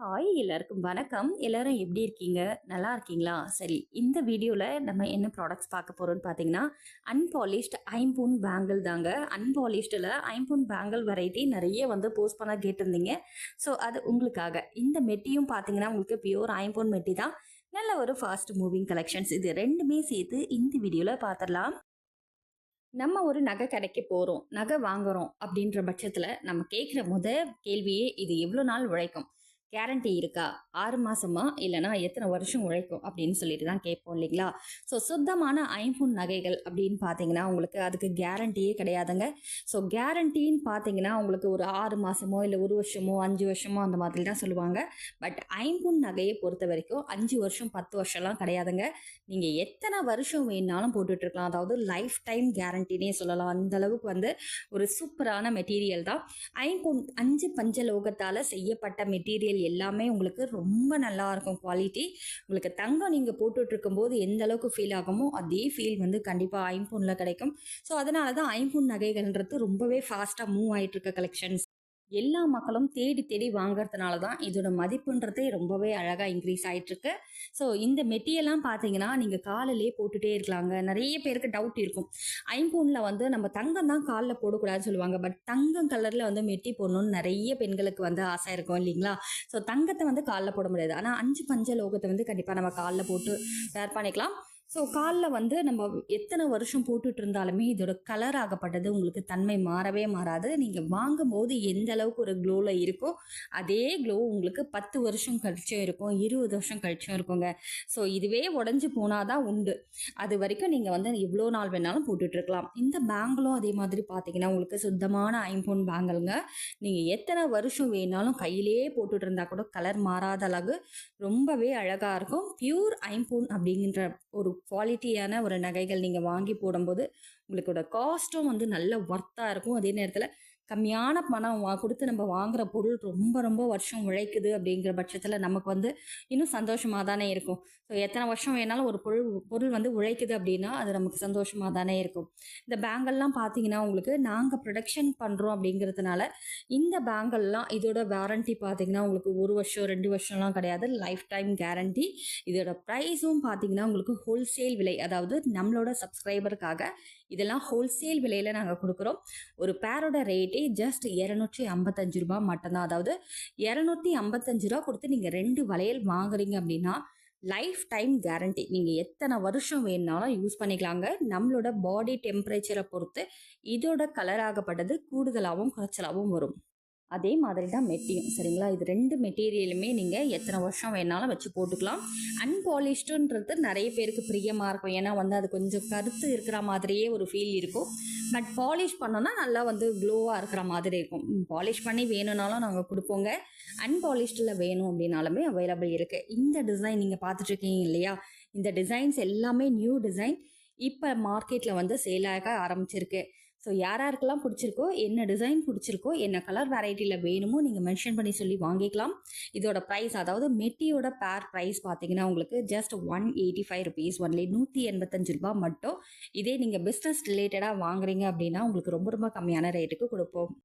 Hi எல்லாருக்கும் வணக்கம். எல்லாரும் எப்படி இருக்கீங்க? நல்லா இருக்கீங்களா? சரி இந்த வீடியோவில் நம்ம என்ன ப்ராடக்ட்ஸ் பார்க்க போகிறோம்னு பார்த்தீங்கன்னா அன்பாலிஷ்ட் ஐம்பூன் பேங்கிள் தாங்க. அன்பாலிஷ்டில் ஐம்பூன் பேங்கிள் வெரைட்டி நிறைய வந்து போஸ்ட் பண்ண கேட்டிருந்தீங்க ஸோ அது உங்களுக்காக. இந்த மெட்டியும் பார்த்தீங்கன்னா உங்களுக்கு பியூர் ஐம்பூன் மெட்டி தான். நல்ல ஒரு ஃபாஸ்ட் மூவிங் கலெக்ஷன்ஸ் இது ரெண்டுமே சேர்த்து இந்த வீடியோவில் பார்த்துடலாம். நம்ம ஒரு நகை கடைக்கு போகிறோம் நகை வாங்குறோம் அப்படின்ற பட்சத்தில் நம்ம கேட்குற முத கேள்வியே இது எவ்வளோ நாள் உழைக்கும்? கேரண்டி இருக்கா? ஆறு மாசமா? இல்லைனா எத்தனை வருஷம் உழைக்கும்? அப்படின்னு சொல்லிட்டு தான் கேட்போம் இல்லைங்களா? ஸோ சுத்தமான ஐம்பொன் நகைகள் அப்படின்னு பார்த்தீங்கன்னா உங்களுக்கு அதுக்கு கேரண்டியே கிடையாதுங்க. ஸோ கேரண்டின்னு பார்த்தீங்கன்னா உங்களுக்கு ஒரு ஆறு மாசமோ இல்லை ஒரு வருஷமோ அஞ்சு வருஷமோ அந்த மாதிரி தான் சொல்லுவாங்க. பட் ஐம்பொன் நகையை பொறுத்த வரைக்கும் அஞ்சு வருஷம் பத்து வருஷம்லாம் கிடையாதுங்க. நீங்கள் எத்தனை வருஷம் வேணாலும் போட்டுட்டு இருக்கலாம். அதாவது லைஃப் டைம் கேரண்டினே சொல்லலாம். அந்த அளவுக்கு வந்து ஒரு சூப்பரான மெட்டீரியல் தான். ஐம்பொன் அஞ்சு பஞ்சலோகத்தால் செய்யப்பட்ட மெட்டீரியல் எல்லாமே உங்களுக்கு ரொம்ப நல்லா இருக்கும் குவாலிட்டி உங்களுக்கு தங்கம் நீங்கள் போட்டுட்ருக்கும் போது எந்த அளவுக்கு ஃபீல் ஆகுமோ அதே ஃபீல் வந்து கண்டிப்பாக ஐம்பூனில் கிடைக்கும். ஸோ அதனால தான் ஐம்பூன் நகைகள்ன்றது ரொம்பவே ஃபாஸ்ட்டாக மூவ் ஆகிட்டு இருக்க கலெக்ஷன்ஸ் எல்லா மக்களும் தேடி தேடி வாங்குறதுனால தான் இதோட மதிப்புன்றதே ரொம்பவே அழகாக இன்க்ரீஸ் ஆகிட்டுருக்கு ஸோ இந்த மெட்டியெல்லாம் பார்த்தீங்கன்னா நீங்கள் காலிலே போட்டுகிட்டே இருக்கலாங்க. நிறைய பேருக்கு டவுட் இருக்கும். ஐம்பூனில் வந்து நம்ம தங்கம் தான் காலில் போடக்கூடாதுன்னு சொல்லுவாங்க. பட் தங்கம் கலரில் வந்து மெட்டி போடணும்னு நிறைய பெண்களுக்கு வந்து ஆசை இருக்கும் இல்லைங்களா? ஸோ தங்கத்தை வந்து காலில் போட முடியாது. ஆனால் அஞ்சு பஞ்ச லோகத்தை வந்து கண்டிப்பாக நம்ம காலில் போட்டு வேர் பண்ணிக்கலாம். ஸோ காலில் வந்து நம்ம எத்தனை வருஷம் போட்டுட்டு இருந்தாலுமே இதோட கலர் ஆகப்பட்டது உங்களுக்கு தன்மை மாறவே மாறாது. நீங்கள் வாங்கும் போது எந்த அளவுக்கு ஒரு க்ளோவில் இருக்கோ அதே க்ளோ உங்களுக்கு பத்து வருஷம் கழிச்சும் இருக்கும் இருபது வருஷம் கழிச்சும் இருக்குங்க. ஸோ இதுவே உடஞ்சி போனால் தான் உண்டு. அது வரைக்கும் நீங்கள் வந்து எவ்வளோ நாள் வேணாலும் போட்டுட்ருக்கலாம் இந்த பேங்கிலும் அதே மாதிரி பார்த்தீங்கன்னா உங்களுக்கு சுத்தமான ஐம்பொன் பேங்கிள்ங்க நீங்கள் எத்தனை வருஷம் வேணாலும் கையிலே போட்டுட்டு இருந்தால் கூட கலர் மாறாத அளவு ரொம்பவே அழகாக இருக்கும். பியூர் ஐம்பொன் அப்படிங்கிற ஒரு குவாலிட்டியான ஒரு நகைகள் நீங்கள் வாங்கி போடும்போது உங்களுக்கோட காஸ்ட்டும் வந்து நல்ல ஒர்த்தாக இருக்கும். அதே நேரத்தில் கம்மியான பணம் கொடுத்து நம்ம வாங்குற பொருள் ரொம்ப ரொம்ப வருஷம் உழைக்குது அப்படிங்கிற பட்சத்தில் நமக்கு வந்து இன்னும் சந்தோஷமாக தானே இருக்கும். ஸோ எத்தனை வருஷம் வேணாலும் ஒரு பொருள் பொருள் வந்து உழைக்குது அப்படின்னா அது நமக்கு சந்தோஷமாக தானே இருக்கும். இந்த பேங்கல்லாம் பார்த்தீங்கன்னா உங்களுக்கு நாங்கள் ப்ரொடக்ஷன் பண்ணுறோம் அப்படிங்கிறதுனால இந்த பேங்கல்லாம் இதோட வாரண்ட்டி பார்த்தீங்கன்னா உங்களுக்கு ஒரு வருஷம் ரெண்டு வருஷம்லாம் கிடையாது. லைஃப் டைம் கேரண்டி இதோட ப்ரைஸும் பார்த்தீங்கன்னா உங்களுக்கு ஹோல்சேல் விலை அதாவது நம்மளோட சப்ஸ்கிரைபருக்காக இதெல்லாம் ஹோல்சேல் விலையில் நாங்கள் கொடுக்குறோம். ஒரு பேரோட ரேட்டே ஜஸ்ட் இரநூற்றி ஐம்பத்தஞ்சு ரூபா மட்டும்தான். அதாவது இரநூத்தி ஐம்பத்தஞ்சு ரூபா கொடுத்து நீங்கள் ரெண்டு வளையல் வாங்குறீங்க அப்படின்னா லைஃப் டைம் கேரண்டி நீங்கள் எத்தனை வருஷம் வேணுனாலும் யூஸ் பண்ணிக்கலாங்க. நம்மளோட பாடி டெம்பரேச்சரை பொறுத்து இதோட கலர் ஆகப்பட்டது கூடுதலாகவும் குறைச்சலாகவும் வரும். அதே மாதிரி தான் மெட்டியும். சரிங்களா? இது ரெண்டு மெட்டீரியலுமே நீங்கள் எத்தனை வருஷம் வேணாலும் வச்சு போட்டுக்கலாம். அன்பாலிஷ்டுன்றது நிறைய பேருக்கு பிரியமாக இருக்கும். ஏன்னா வந்து அது கொஞ்சம் கருத்து இருக்கிற மாதிரியே ஒரு ஃபீல் இருக்கும். பட் பாலிஷ் பண்ணோன்னா நல்லா வந்து க்ளோவாக இருக்கிற மாதிரி இருக்கும். பாலிஷ் பண்ணி வேணும்னாலும் நாங்கள் கொடுப்போங்க. அன்பாலிஷ்டில் வேணும் அப்படின்னாலுமே அவைலபிள் இருக்குது இந்த டிசைன் நீங்கள் பார்த்துட்ருக்கீங்க இல்லையா? இந்த டிசைன்ஸ் எல்லாமே நியூ டிசைன் இப்போ மார்க்கெட்டில் வந்து சேலாக ஆரம்பிச்சிருக்கு. ஸோ யார் யாருக்கெல்லாம் பிடிச்சிருக்கோ என்ன டிசைன் பிடிச்சிருக்கோ என்ன கலர் வெரைட்டியில் வேணுமோ நீங்கள் மென்ஷன் பண்ணி சொல்லி வாங்கிக்கலாம். இதோட ப்ரைஸ் அதாவது மெட்டியோட பேர் ப்ரைஸ் பார்த்தீங்கன்னா உங்களுக்கு just one eighty five rupees only நூற்றி எண்பத்தஞ்சு ரூபா மட்டும். இதே நீங்கள் பிஸ்னஸ் ரிலேட்டடாக வாங்குறீங்க அப்படின்னா உங்களுக்கு ரொம்ப ரொம்ப கம்மியான ரேட்டுக்கு கொடுப்போம்.